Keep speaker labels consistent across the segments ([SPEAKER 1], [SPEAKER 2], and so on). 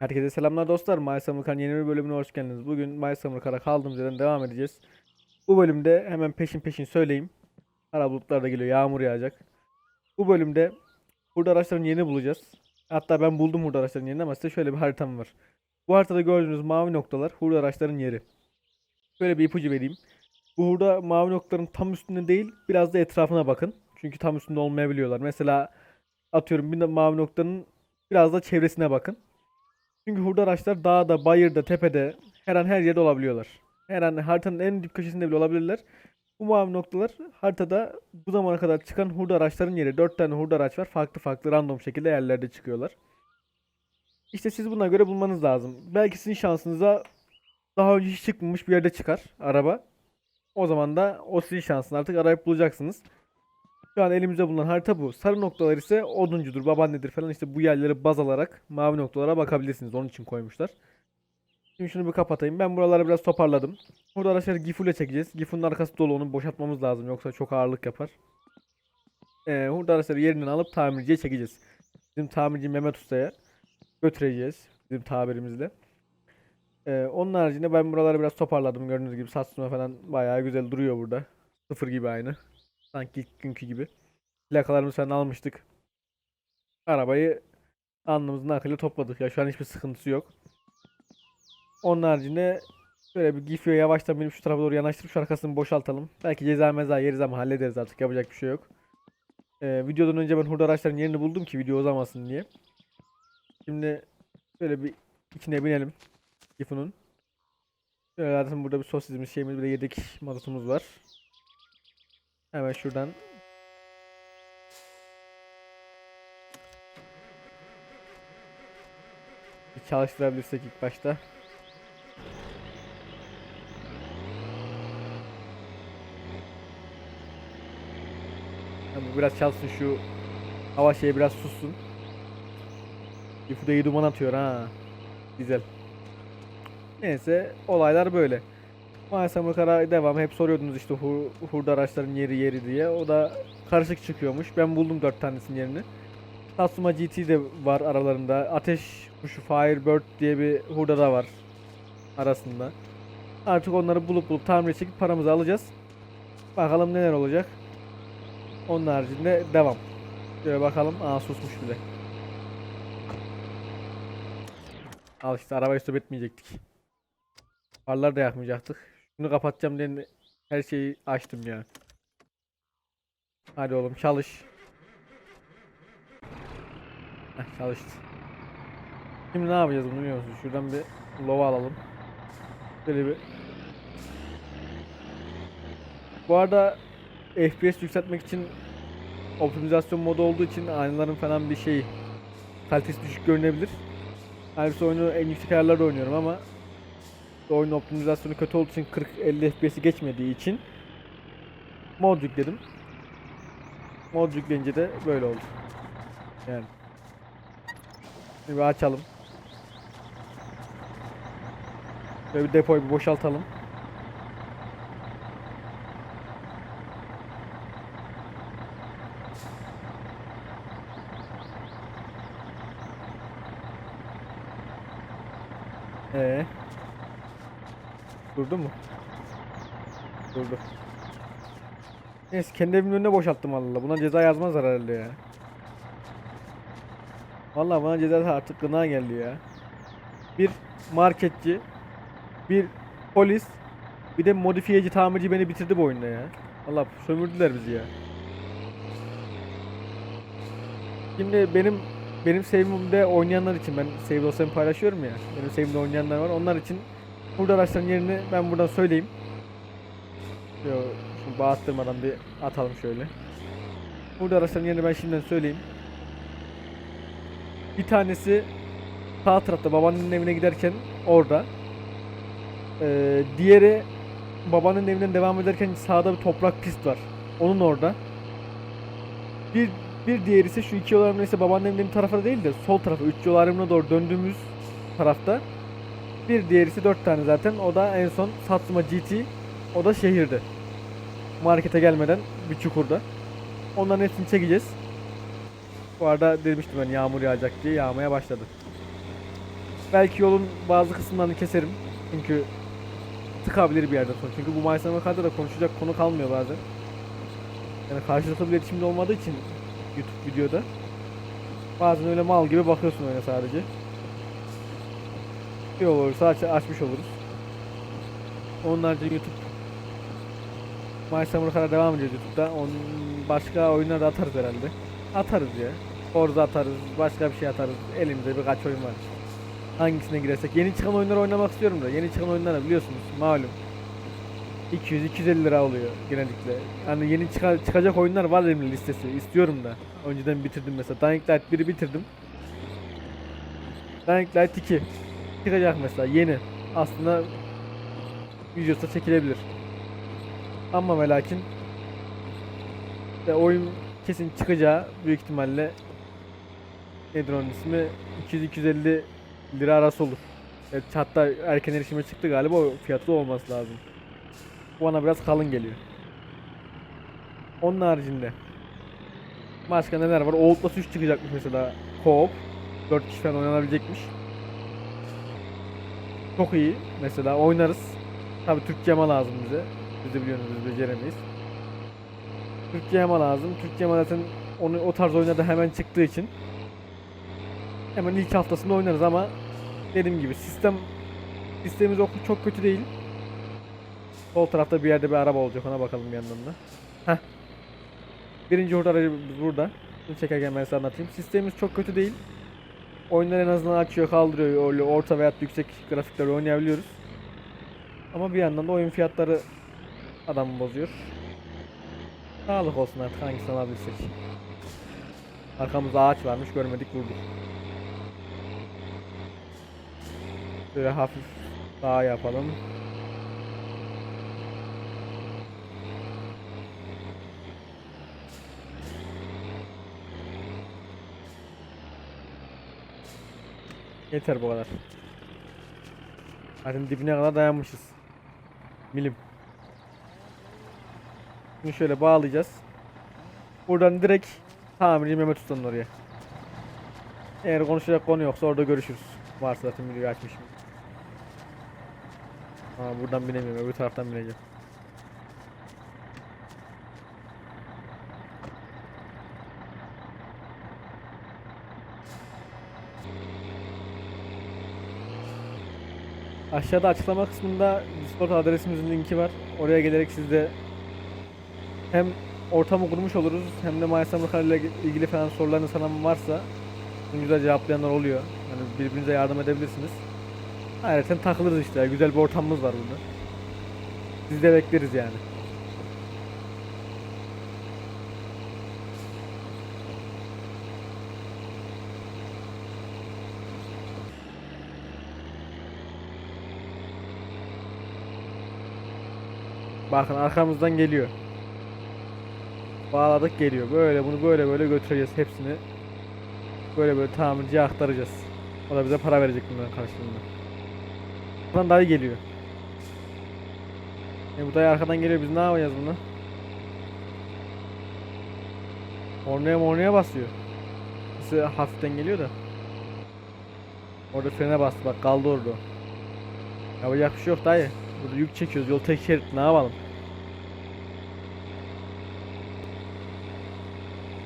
[SPEAKER 1] Herkese selamlar dostlar. My Car'ın yeni bir bölümüne hoş geldiniz. Bugün My Summer Car'a kaldığımız yerden devam edeceğiz. Bu bölümde hemen peşin peşin söyleyeyim. Kara bulutlar da geliyor. Yağmur yağacak. Bu bölümde hurda araçların yerini bulacağız. Hatta ben buldum hurda araçların yerini ama size şöyle bir haritam var. Bu haritada gördüğünüz mavi noktalar hurda araçların yeri. Şöyle bir ipucu vereyim. Bu hurda mavi noktaların tam üstünde değil biraz da etrafına bakın. Çünkü tam üstünde olmayabiliyorlar. Mesela atıyorum bir mavi noktanın biraz da çevresine bakın. Çünkü hurda araçlar dağda, bayırda, tepede her an her yerde olabiliyorlar. Her an haritanın en dip köşesinde bile olabilirler. Bu mavi noktalar haritada bu zamana kadar çıkan hurda araçların yeri. 4 tane hurda araç var. Farklı farklı random şekilde yerlerde çıkıyorlar. İşte siz buna göre bulmanız lazım. Belki sizin şansınıza daha önce hiç çıkmamış bir yerde çıkar araba. O zaman da o sizin şansınız. Artık arayıp bulacaksınız. Şu an elimizde bulunan harita bu. Sarı noktalar ise oduncudur, babaannedir falan işte bu yerleri baz alarak mavi noktalara bakabilirsiniz. Onun için koymuşlar. Şimdi şunu bir kapatayım. Ben buraları biraz toparladım. Burada araçları Gifu'yla çekeceğiz. Gifu'nun arkası dolu onu boşaltmamız lazım. Yoksa çok ağırlık yapar. Ee, burada araçları yerinden alıp tamirciye çekeceğiz. Bizim tamirci Mehmet Usta'ya götüreceğiz. Bizim tabirimizle. Ee, onun haricinde ben buraları biraz toparladım. Gördüğünüz gibi Satsuma falan bayağı güzel duruyor burada. Sıfır gibi aynı. Sanki ilk günkü gibi. Plakalarımızı falan almıştık. Arabayı alnımızın akıyla topladık. Ya şu an hiçbir sıkıntısı yok. Onun haricinde şöyle bir Gifio'ya yavaştan binip şu tarafa doğru yanaştırıp şu arkasını boşaltalım. Belki ceza meza yeriz ama hallederiz artık. Yapacak bir şey yok. Ee, videodan önce ben hurda araçların yerini buldum ki video uzamasın diye. Şimdi şöyle bir içine binelim. Gifio'nun. Şöyle zaten burada bir sosisimiz şeyimiz bir de yedek mazotumuz var. Hemen şuradan bir çalıştırabilirsek ilk başta. Bu biraz çalsın şu hava şeyi biraz sussun. İyi duman atıyor ha. Güzel. Neyse olaylar böyle. Maalesef kara devam. Hep soruyordunuz işte hu hurda araçların yeri yeri diye. O da karışık çıkıyormuş. Ben buldum dört tanesinin yerini. Tatsuma GT de var aralarında. Ateş kuşu Firebird diye bir hurda da var arasında. Artık onları bulup bulup tamir çekip paramızı alacağız. Bakalım neler olacak. Onun haricinde devam. Şöyle bakalım. Aa susmuş bile. Al işte arabayı stop etmeyecektik. Farları da yakmayacaktık. Şunu kapatacağım diye her şeyi açtım ya. Hadi oğlum çalış. Heh, çalıştı. Şimdi ne yapacağız bunu biliyor musun? Şuradan bir lova alalım. Böyle bir. Bu arada FPS yükseltmek için optimizasyon modu olduğu için aynaların falan bir şey kalitesi düşük görünebilir. Halbuki oyunu en yüksek ayarlarda oynuyorum ama oyunun optimizasyonu kötü olduğu için 40-50 FPS'i geçmediği için mod yükledim. Mod yükleyince de böyle oldu. Yani. Bir açalım. Böyle bir depoyu bir boşaltalım. Ee. Durdu mu? Durdu. Neyse kendi evimin önüne boşalttım Allah. Buna ceza yazmazlar herhalde ya. Vallahi bana ceza artık gına geldi ya. Bir marketçi, bir polis, bir de modifiyeci tamirci beni bitirdi bu oyunda ya. Allah sömürdüler bizi ya. Şimdi benim benim save'imde oynayanlar için ben save dosyamı paylaşıyorum ya. Benim save'imde oynayanlar var. Onlar için burada araçların yerini ben buradan söyleyeyim. Yo, şu bağıttırmadan bir atalım şöyle. Burada araçların yerini ben şimdiden söyleyeyim. Bir tanesi sağ tarafta babanın evine giderken orada. Ee, diğeri babanın evinden devam ederken sağda bir toprak pist var. Onun orada. Bir bir diğeri ise şu iki yol ayrımı ise babanın evinin tarafı değil de sol tarafa üç yol ayrımına doğru döndüğümüz tarafta. Bir diğeri ise dört tane zaten. O da en son Satsuma GT. O da şehirde. Markete gelmeden bir çukurda. Onların hepsini çekeceğiz. Bu arada demiştim ben yağmur yağacak diye yağmaya başladı. Belki yolun bazı kısımlarını keserim. Çünkü tıkabilir bir yerden sonra. Çünkü bu Mayıs'ın kadar da konuşacak konu kalmıyor bazen. Yani karşılıklı bir iletişimde olmadığı için YouTube videoda bazen öyle mal gibi bakıyorsun öyle sadece. Yol olursa aç, açmış oluruz. Onun YouTube My Summer kadar devam ediyor YouTube'da. Onun başka oyunlar da atarız herhalde. Atarız ya. Forza atarız, başka bir şey atarız. Elimizde birkaç oyun var. Hangisine girersek. Yeni çıkan oyunları oynamak istiyorum da. Yeni çıkan oyunlar biliyorsunuz malum. 200-250 lira oluyor genellikle. Yani yeni çıka- çıkacak oyunlar var elimde listesi. İstiyorum da. Önceden bitirdim mesela. Dying Light 1'i bitirdim. Dying Light 2 çıkacak mesela yeni. Aslında videosu da çekilebilir. Ama ve lakin işte oyun kesin çıkacağı büyük ihtimalle nedir onun ismi 200-250 lira arası olur. Evet, hatta erken erişime çıktı galiba o fiyatı olması lazım. Bu bana biraz kalın geliyor. Onun haricinde başka neler var? Outlast 3 çıkacakmış mesela co-op. 4 kişi falan oynanabilecekmiş. Çok iyi. Mesela oynarız. Tabi Türkçe ama lazım bize. Biz de biliyorsunuz biz beceremeyiz. Türkçe ama lazım. Türkçe ama zaten onu, o tarz oyunlarda hemen çıktığı için hemen ilk haftasında oynarız ama dediğim gibi sistem sistemimiz çok kötü değil. Sol tarafta bir yerde bir araba olacak ona bakalım yandan da. Heh. Birinci hurda aracı burada. Bunu çekerken ben size anlatayım. Sistemimiz çok kötü değil. Oyunları en azından açıyor kaldırıyor. Öyle orta veya yüksek grafiklerle oynayabiliyoruz. Ama bir yandan da oyun fiyatları adamı bozuyor. Sağlık olsun artık hangisini alabilirsek. Arkamızda ağaç varmış görmedik vurduk. Böyle hafif daha yapalım. Yeter bu kadar. Zaten dibine kadar dayanmışız. Milim. Bunu şöyle bağlayacağız. Buradan direkt tamirci Mehmet Usta'nın oraya. Eğer konuşacak konu yoksa orada görüşürüz. Varsa zaten videoyu açmışım. Aa, buradan binemiyorum. Öbür taraftan bineceğim. Aşağıda açıklama kısmında Discord adresimizin linki var. Oraya gelerek siz de hem ortamı kurmuş oluruz hem de MySummer ile ilgili falan sorularınız falan varsa bunu güzel cevaplayanlar oluyor. Yani birbirinize yardım edebilirsiniz. Ayrıca takılırız işte. Güzel bir ortamımız var burada. Sizi de bekleriz yani. Bakın arkamızdan geliyor. Bağladık geliyor. Böyle bunu böyle böyle götüreceğiz hepsini. Böyle böyle tamirciye aktaracağız. O da bize para verecek bunların karşılığında. Buradan dayı geliyor. E bu dayı arkadan geliyor biz ne yapacağız bunu? Ornaya mornaya basıyor. Bizi hafiften geliyor da. Orada frene bastı bak kaldı orada. Yapacak bir şey yok dayı. Burada yük çekiyoruz yol tek şerit ne yapalım?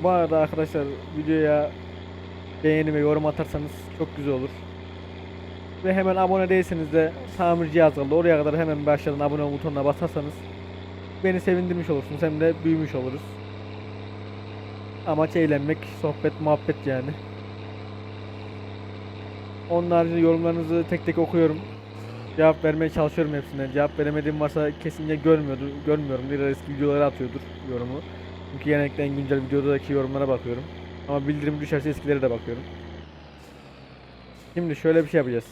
[SPEAKER 1] Bu arada arkadaşlar videoya beğeni ve yorum atarsanız çok güzel olur. Ve hemen abone değilseniz de tamirci yazıldı. Oraya kadar hemen bir aşağıdan abone butonuna basarsanız beni sevindirmiş olursunuz hem de büyümüş oluruz. Amaç eğlenmek, sohbet, muhabbet yani. Onun haricinde yorumlarınızı tek tek okuyorum. Cevap vermeye çalışıyorum hepsine. Cevap veremediğim varsa kesinlikle görmüyordu, görmüyorum. Bir eski videoları atıyordur yorumu. Çünkü genellikle en güncel videodaki yorumlara bakıyorum. Ama bildirim düşerse eskilere de bakıyorum. Şimdi şöyle bir şey yapacağız.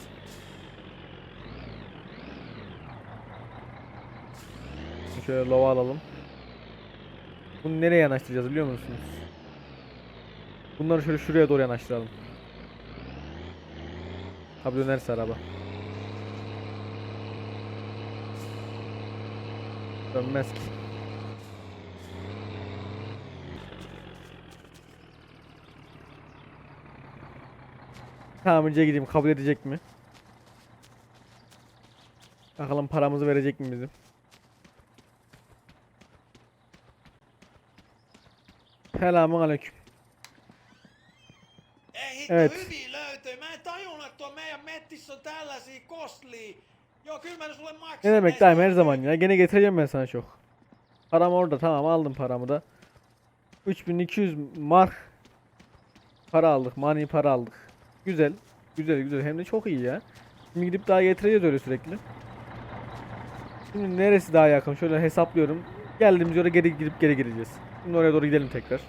[SPEAKER 1] Şöyle lova alalım. Bunu nereye yanaştıracağız biliyor musunuz? Bunları şöyle şuraya doğru yanaştıralım. Tabi dönerse araba. Dönmez ki. Tamirciye gideyim kabul edecek mi? Bakalım paramızı verecek mi bizim? Selamun aleyküm. Evet.
[SPEAKER 2] Ne
[SPEAKER 1] demek daim her zaman ya. Gene getireceğim ben sana çok. Param orada tamam aldım paramı da. 3200 mark para aldık. Money para aldık. Güzel. Güzel güzel. Hem de çok iyi ya. Şimdi gidip daha getireceğiz öyle sürekli. Şimdi neresi daha yakın? Şöyle hesaplıyorum. Geldiğimiz yere geri gidip geri gireceğiz. Şimdi oraya doğru gidelim tekrar.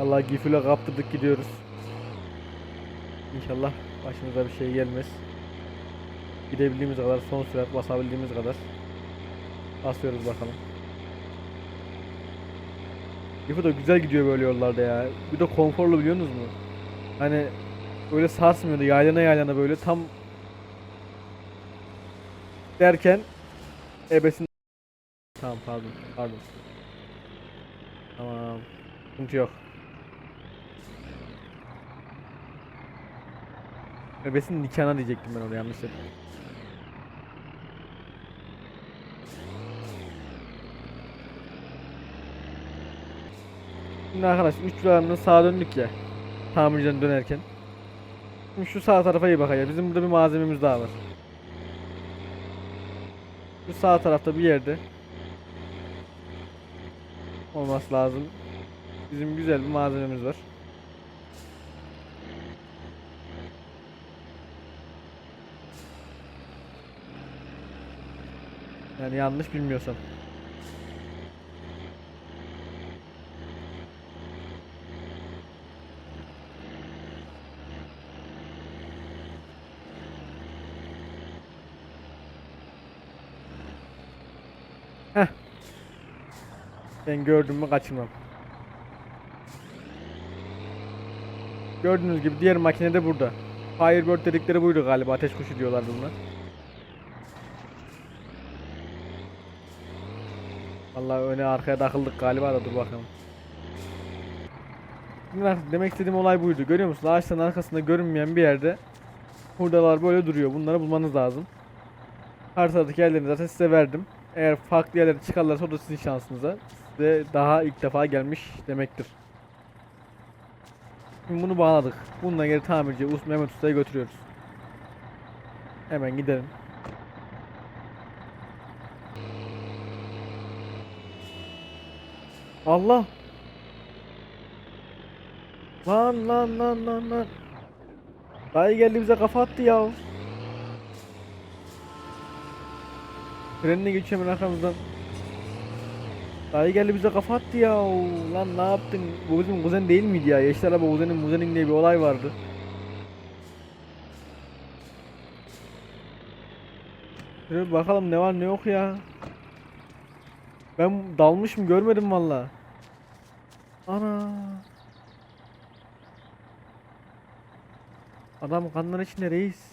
[SPEAKER 1] Vallahi Gifül'e kaptırdık gidiyoruz. İnşallah başımıza bir şey gelmez. Gidebildiğimiz kadar son sürat basabildiğimiz kadar basıyoruz bakalım. Gifü de güzel gidiyor böyle yollarda ya. Bir de konforlu biliyorsunuz mu? Hani böyle sarsmıyordu yaylana yaylana böyle tam derken ebesin Tamam pardon pardon. Tamam. Sıkıntı yok. Bebesin nikahına diyecektim ben onu yanlış dedim. Şimdi arkadaş 3 liralarını sağa döndük ya. Tamirciden dönerken. Şimdi şu sağ tarafa iyi bakacağız. Bizim burada bir malzememiz daha var. Şu sağ tarafta bir yerde olması lazım. Bizim güzel bir malzememiz var. Yani yanlış bilmiyorsam. Ben gördüm mü kaçırmam. Gördüğünüz gibi diğer makine de burada. Firebird dedikleri buydu galiba. Ateş kuşu diyorlar bunlar. Vallahi öne arkaya takıldık galiba da dur bakalım. Demek istediğim olay buydu. Görüyor musun? Ağaçların arkasında görünmeyen bir yerde hurdalar böyle duruyor. Bunları bulmanız lazım. Haritadaki yerlerini zaten size verdim. Eğer farklı yerlere çıkarlarsa o da sizin şansınıza. Size daha ilk defa gelmiş demektir. Şimdi bunu bağladık. Bununla geri tamirci Us Mehmet Usta'ya götürüyoruz. Hemen gidelim. Allah! Lan lan lan lan lan. Dayı geldi bize kafa attı ya. Frenine geçiyor hemen arkamızdan. Dayı geldi bize kafa attı ya. Lan ne yaptın? Bu bizim kuzen değil miydi ya? Yaşlar abi kuzenin kuzenin diye bir olay vardı. Şöyle bakalım ne var ne yok ya. Ben dalmışım görmedim valla. Ana. Adam kanların içinde reis.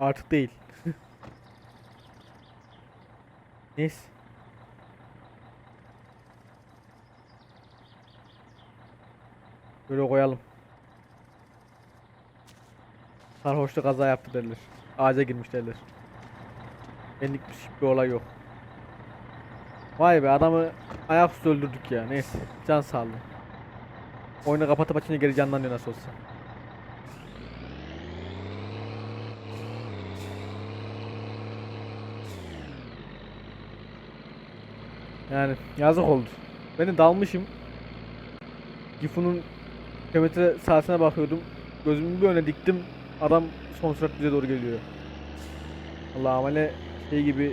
[SPEAKER 1] Artık değil. Neyse. Böyle koyalım. Sarhoşta kaza yaptı derler. Ağaca girmiş derler. Benlik bir, bir olay yok. Vay be adamı ayaküstü öldürdük ya. Neyse. Can sağlığı. Oyunu kapatıp açınca geri canlanıyor nasıl olsa. Yani yazık oldu. Ben de dalmışım. Gifu'nun kilometre saatine bakıyordum. Gözümü bir öne diktim. Adam son sürat bize doğru geliyor. Allah amele şey gibi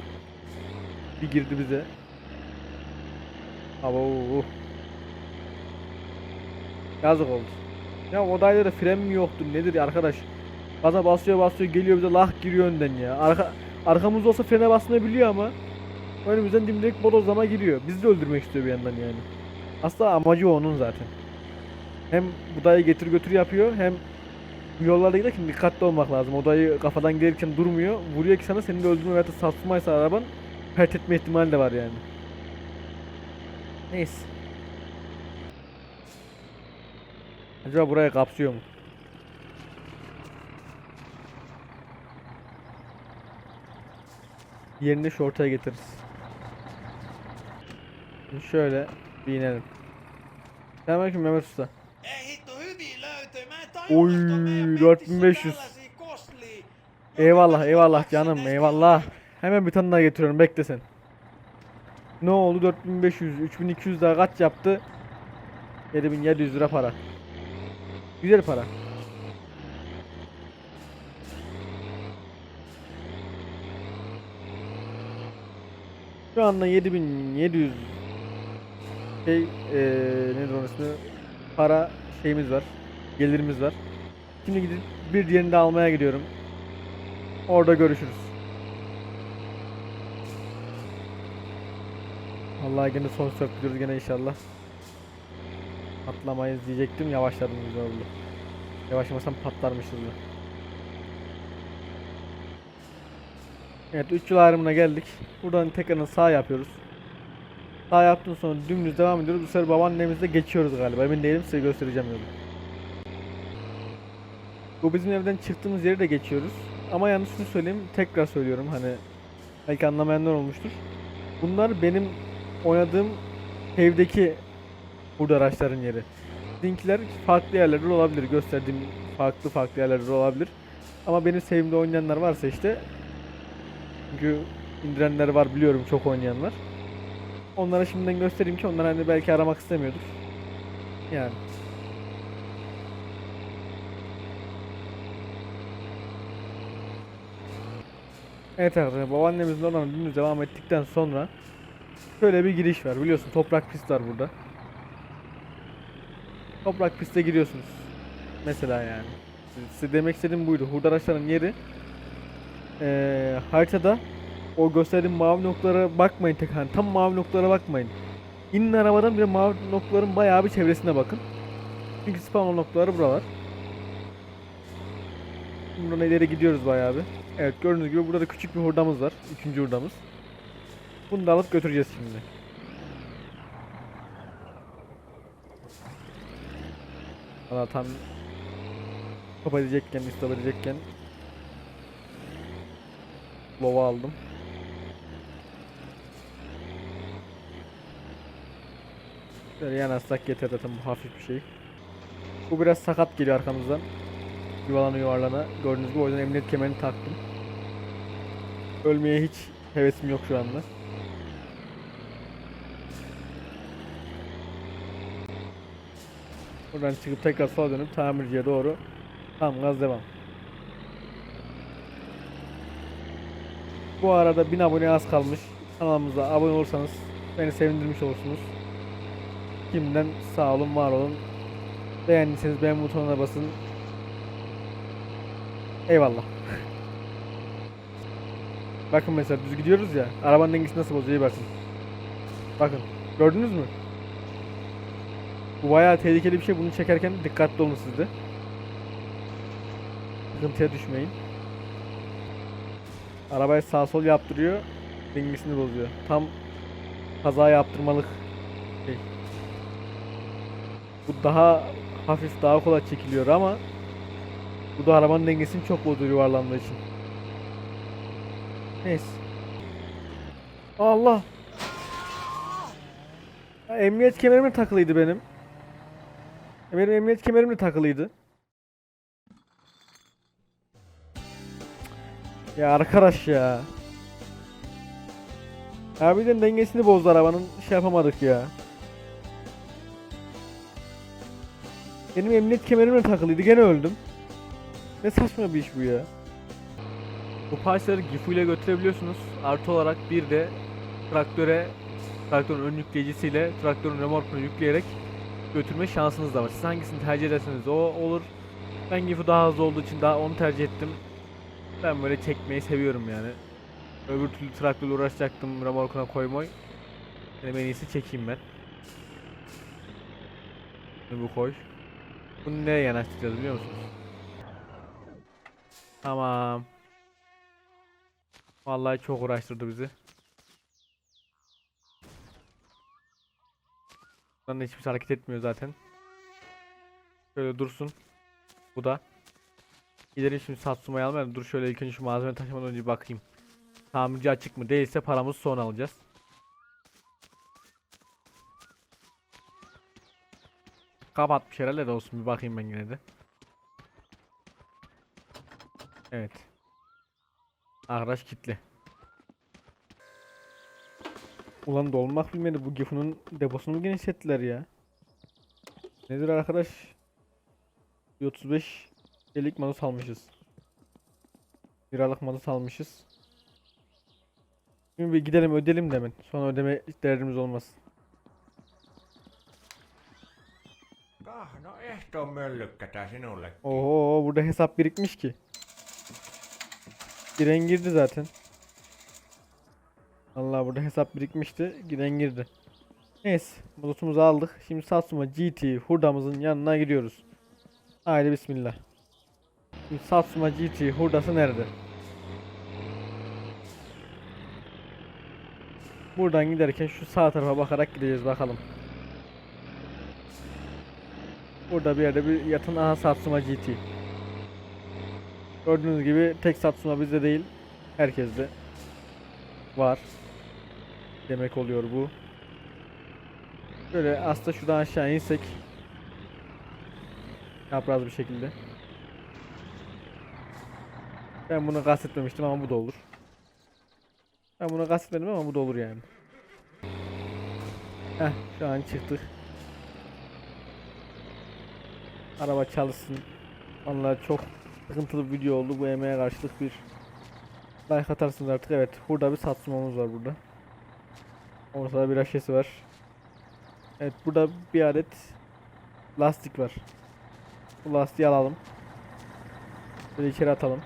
[SPEAKER 1] bir girdi bize. Abo. Yazık oldu. Ya o dayıda fren mi yoktu nedir ya arkadaş? Gaza basıyor basıyor geliyor bize lah giriyor önden ya. Arka arkamızda olsa frene basmayı biliyor ama önümüzden dimdirek bodozlama giriyor. Bizi de öldürmek istiyor bir yandan yani. Aslında amacı onun zaten. Hem bu dayı getir götür yapıyor hem yollarda giderken dikkatli olmak lazım. O dayı kafadan gelirken durmuyor. Vuruyor ki sana seni de öldürme veya da sarsılmaysa araban pert etme ihtimali de var yani. Neyse. Acaba buraya kapsıyor mu? Yerini şu ortaya getiririz. Şimdi şöyle bir inelim. Selamünaleyküm Mehmet Usta.
[SPEAKER 2] Meidän
[SPEAKER 1] 4500.
[SPEAKER 2] metissä tällaisia kostlia. Joo,
[SPEAKER 1] Eyvallah eyvallah canım eyvallah. Hemen bir tane daha getiriyorum bekle sen. Ne oldu 4500 3200 daha kaç yaptı? 7700 lira para. Güzel para. Şu anda 7700 şey eee nedir onun ismi? Para şeyimiz var. Gelirimiz var. Şimdi gidip bir diğerini de almaya gidiyorum. Orada görüşürüz. Vallahi gene son sörtlüyoruz gene inşallah. Patlamayız diyecektim yavaşladım güzel oldu. Yavaşlamasam patlarmışız da. Evet 3 yıl ayrımına geldik. Buradan tekrardan sağ yapıyoruz. Sağ yaptığın sonra dümdüz devam ediyoruz. Bu sefer babaannemizle geçiyoruz galiba. Emin değilim size göstereceğim yolu. Bu bizim evden çıktığımız yeri de geçiyoruz. Ama yalnız şunu söyleyeyim, tekrar söylüyorum hani belki anlamayanlar olmuştur. Bunlar benim oynadığım evdeki burada araçların yeri. Sizinkiler farklı yerlerde olabilir, gösterdiğim farklı farklı yerlerde olabilir. Ama benim sevimli oynayanlar varsa işte çünkü indirenler var biliyorum çok oynayan var. Onlara şimdiden göstereyim ki onlar hani belki aramak istemiyordur. Yani. Evet arkadaşlar babaannemizin oradan dümdüz devam ettikten sonra şöyle bir giriş var biliyorsun toprak pist var burada. Toprak piste giriyorsunuz. Mesela yani. Size demek istediğim buydu. Hurda araçların yeri eee, haritada o gösterdiğim mavi noktalara bakmayın tek hani tam mavi noktalara bakmayın. İnin arabadan bir mavi noktaların bayağı bir çevresine bakın. Çünkü spawn noktaları buralar. Buradan ileri gidiyoruz bayağı bir. Evet gördüğünüz gibi burada da küçük bir hurdamız var. Üçüncü hurdamız. Bunu da alıp götüreceğiz şimdi. Valla tam stop edecekken, stop edecekken Lova aldım. Şöyle yanaşsak yeter zaten bu hafif bir şey. Bu biraz sakat geliyor arkamızdan. Yuvalana yuvarlana. Gördüğünüz gibi o yüzden emniyet kemerini taktım. Ölmeye hiç hevesim yok şu anda. Buradan çıkıp tekrar sola dönüp tamirciye doğru tam gaz devam. Bu arada 1000 abone az kalmış. Kanalımıza abone olursanız beni sevindirmiş olursunuz. Şimdiden sağ olun, var olun. Beğendiyseniz beğen butonuna basın. Eyvallah. Bakın mesela düz gidiyoruz ya. Arabanın dengesi nasıl bozuyor iyi bakın. Bakın. Gördünüz mü? Bu bayağı tehlikeli bir şey. Bunu çekerken dikkatli olun siz de. Sıkıntıya düşmeyin. Arabayı sağ sol yaptırıyor. Dengesini bozuyor. Tam kaza yaptırmalık şey. Bu daha hafif daha kolay çekiliyor ama bu da arabanın dengesini çok bozuyor yuvarlandığı için. Neyse. Allah. Ya, emniyet kemerim de takılıydı benim. Ya, Benim emniyet kemerim de takılıydı. Ya arkadaş ya. Harbiden dengesini bozdu arabanın. Şey yapamadık ya. Benim emniyet kemerimle takılıydı. Gene öldüm. Ne saçma bir iş bu ya. Bu parçaları Gifu ile götürebiliyorsunuz. Artı olarak bir de traktöre traktörün ön yükleyicisiyle traktörün remorkunu yükleyerek götürme şansınız da var. Siz hangisini tercih ederseniz o olur. Ben Gifu daha hızlı olduğu için daha onu tercih ettim. Ben böyle çekmeyi seviyorum yani. Öbür türlü traktörle uğraşacaktım remorkuna koymayı. Benim en iyisi çekeyim ben. Bu koy. Bunu nereye yanaştıracağız biliyor musunuz? Tamam. Vallahi çok uğraştırdı bizi. Bundan da hiçbir şey hareket etmiyor zaten. Şöyle dursun. Bu da. Gidelim şimdi Satsuma'yı almayalım. Dur şöyle ilk önce şu malzeme taşımadan önce bakayım. Tamirci açık mı? Değilse paramızı sonra alacağız. Kapatmış herhalde de olsun bir bakayım ben yine de. Evet. Arkadaş kitli. Ulan dolmak bilmedi bu Gifun'un deposunu mu genişlettiler ya? Nedir arkadaş? Bir 35 delik mazot almışız. Liralık mazot almışız. Şimdi bir gidelim ödeyelim de hemen. Sonra ödeme derdimiz olmaz.
[SPEAKER 3] Kah, no ehtoon möllykkätä sinulle.
[SPEAKER 1] Oho burada hesap birikmiş ki. Giren girdi zaten. Allah burada hesap birikmişti. Giren girdi. Neyse mazotumuzu aldık. Şimdi Satsuma GT hurdamızın yanına gidiyoruz. Haydi bismillah. Şimdi Satsuma GT hurdası nerede? Buradan giderken şu sağ tarafa bakarak gideceğiz bakalım. Burada bir yerde bir yatın aha Satsuma GT. Gördüğünüz gibi tek Satsuma bizde değil. Herkeste var. Demek oluyor bu. Böyle aslında şuradan aşağı insek yapraz bir şekilde. Ben bunu kastetmemiştim ama bu da olur. Ben bunu kastetmedim ama bu da olur yani. Heh şu an çıktık. Araba çalışsın. Vallahi çok sıkıntılı bir video oldu. Bu emeğe karşılık bir like atarsınız artık. Evet. Burada bir satsumamız var burada. Ortada bir aşesi var. Evet. Burada bir adet lastik var. Bu lastiği alalım. Böyle içeri atalım.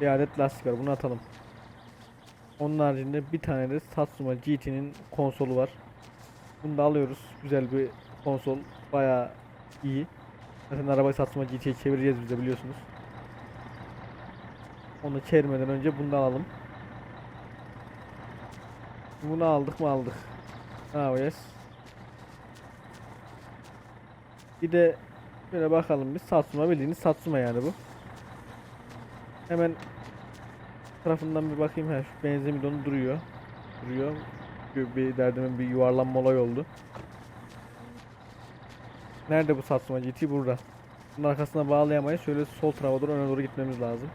[SPEAKER 1] Bir adet lastik var. Bunu atalım. Onun haricinde bir tane de Satsuma GT'nin konsolu var. Bunu da alıyoruz. Güzel bir konsol. Bayağı iyi. Zaten arabayı satma GT'ye çevireceğiz biz de biliyorsunuz. Onu çevirmeden önce bunu da alalım. Bunu aldık mı aldık. Ha yes. Bir de şöyle bakalım biz Satsuma bildiğiniz Satsuma yani bu. Hemen tarafından bir bakayım şu benzin bidonu duruyor. Duruyor. Bir derdimin bir yuvarlanma olay oldu. Nerede bu Satsuma GT? Burada. Bunun arkasına bağlayamayız. Şöyle sol tarafa doğru öne doğru gitmemiz lazım.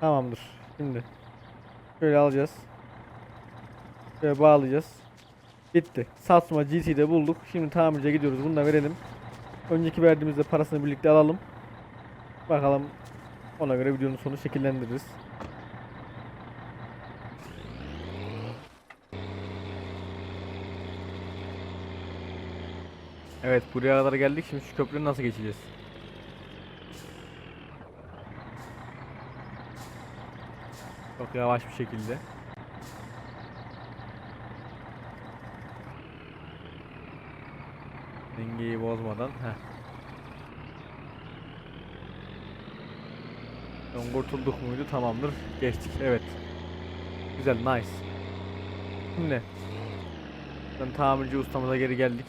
[SPEAKER 1] Tamamdır. Şimdi şöyle alacağız. Şöyle bağlayacağız. Bitti. Satsuma GT'de bulduk. Şimdi tamirciye gidiyoruz. Bunu da verelim. Önceki verdiğimizde parasını birlikte alalım. Bakalım ona göre videonun sonu şekillendiririz. Evet buraya kadar geldik. Şimdi şu köprüden nasıl geçeceğiz? Çok yavaş bir şekilde. Dengeyi bozmadan. Heh. Son kurtulduk muydu? Tamamdır. Geçtik. Evet. Güzel. Nice. Şimdi. Ben tamirci ustamıza geri geldik.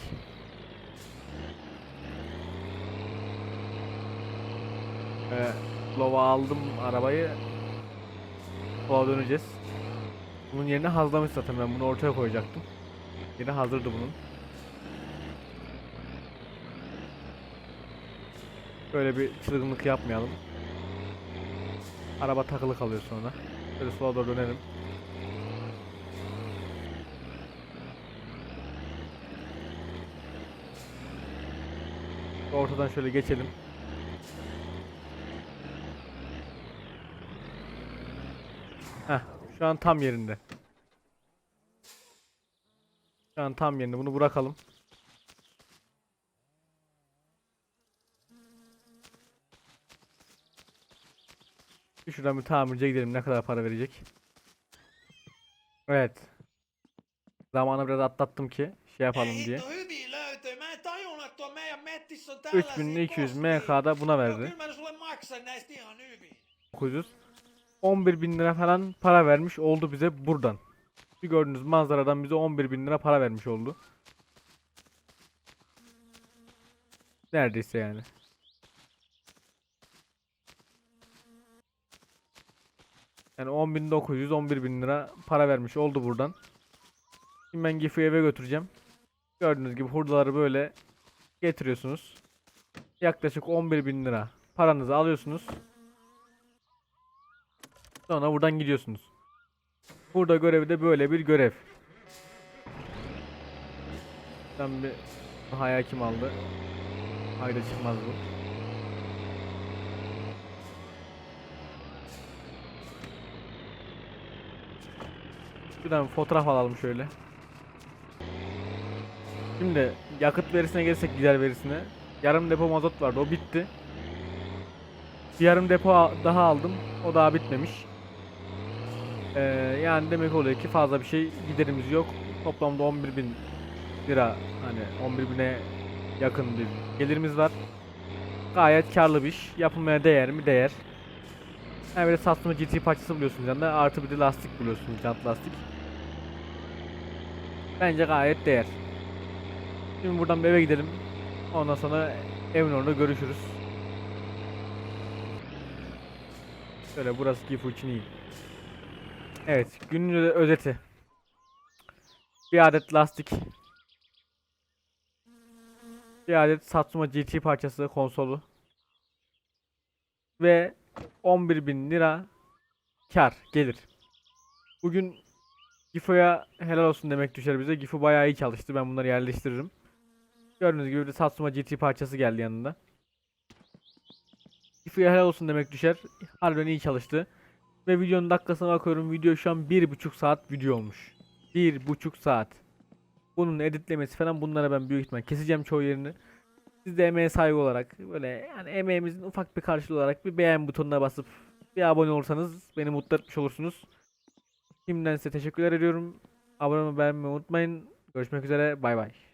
[SPEAKER 1] Ee, Lova aldım arabayı. Lova döneceğiz. Bunun yerine hazlamış zaten ben bunu ortaya koyacaktım. Yine hazırdı bunun. Böyle bir çılgınlık yapmayalım. Araba takılı kalıyor sonra. Böyle sola doğru dönelim. Ortadan şöyle geçelim. Heh, şu an tam yerinde. Şu an tam yerinde. Bunu bırakalım. Şuradan bir tamirciye gidelim. Ne kadar para verecek? Evet. Zamanı biraz atlattım ki şey yapalım diye.
[SPEAKER 2] hitto hyviä löytöjä. Mä en tajunnut, että tuo meidän mettissä on tällaisia
[SPEAKER 1] 3200
[SPEAKER 2] kosmia.
[SPEAKER 1] MK'da buna verdi.
[SPEAKER 2] kyllä mä sulle maksan näistä ihan hyvin.
[SPEAKER 1] 900. 11 bin lira falan para vermiş oldu bize buradan. Şu gördüğünüz manzaradan bize 11 bin lira para vermiş oldu. Neredeyse yani. Yani 10.900 11 bin lira para vermiş oldu buradan. Şimdi ben Gifu'yu eve götüreceğim. Gördüğünüz gibi hurdaları böyle getiriyorsunuz. Yaklaşık 11 bin lira paranızı alıyorsunuz. Sonra buradan gidiyorsunuz. Burada görevi de böyle bir görev. Ben bir Haya kim aldı? Hayda çıkmaz bu. Şuradan fotoğraf alalım şöyle. Şimdi yakıt verisine gelirsek güzel verisine. Yarım depo mazot vardı o bitti. Bir yarım depo daha aldım. O daha bitmemiş. Ee, yani demek oluyor ki fazla bir şey giderimiz yok. Toplamda 11 bin lira hani 11 bine yakın bir gelirimiz var. Gayet karlı bir iş. Yapılmaya değer mi? Değer. Yani böyle Satsuma GT parçası buluyorsunuz yanında. Artı bir de lastik buluyorsunuz. Jant lastik. Bence gayet değer. Şimdi buradan bir eve gidelim. Ondan sonra evin orada görüşürüz. Şöyle burası Gifu için iyi. Evet, günün özeti. Bir adet lastik. Bir adet Satsuma GT parçası konsolu. Ve 11.000 lira kar gelir. Bugün Gifu'ya helal olsun demek düşer bize. Gifu bayağı iyi çalıştı. Ben bunları yerleştiririm. Gördüğünüz gibi bir Satsuma GT parçası geldi yanında. Gifu'ya helal olsun demek düşer. Harbiden iyi çalıştı. Ve videonun dakikasına bakıyorum. Video şu an bir buçuk saat video olmuş. Bir buçuk saat. Bunun editlemesi falan bunlara ben büyük ihtimal keseceğim çoğu yerini. Siz de emeğe saygı olarak böyle yani emeğimizin ufak bir karşılığı olarak bir beğen butonuna basıp bir abone olursanız beni mutlu etmiş olursunuz. Şimdiden size teşekkürler ediyorum. Abone olmayı unutmayın. Görüşmek üzere. Bay bay.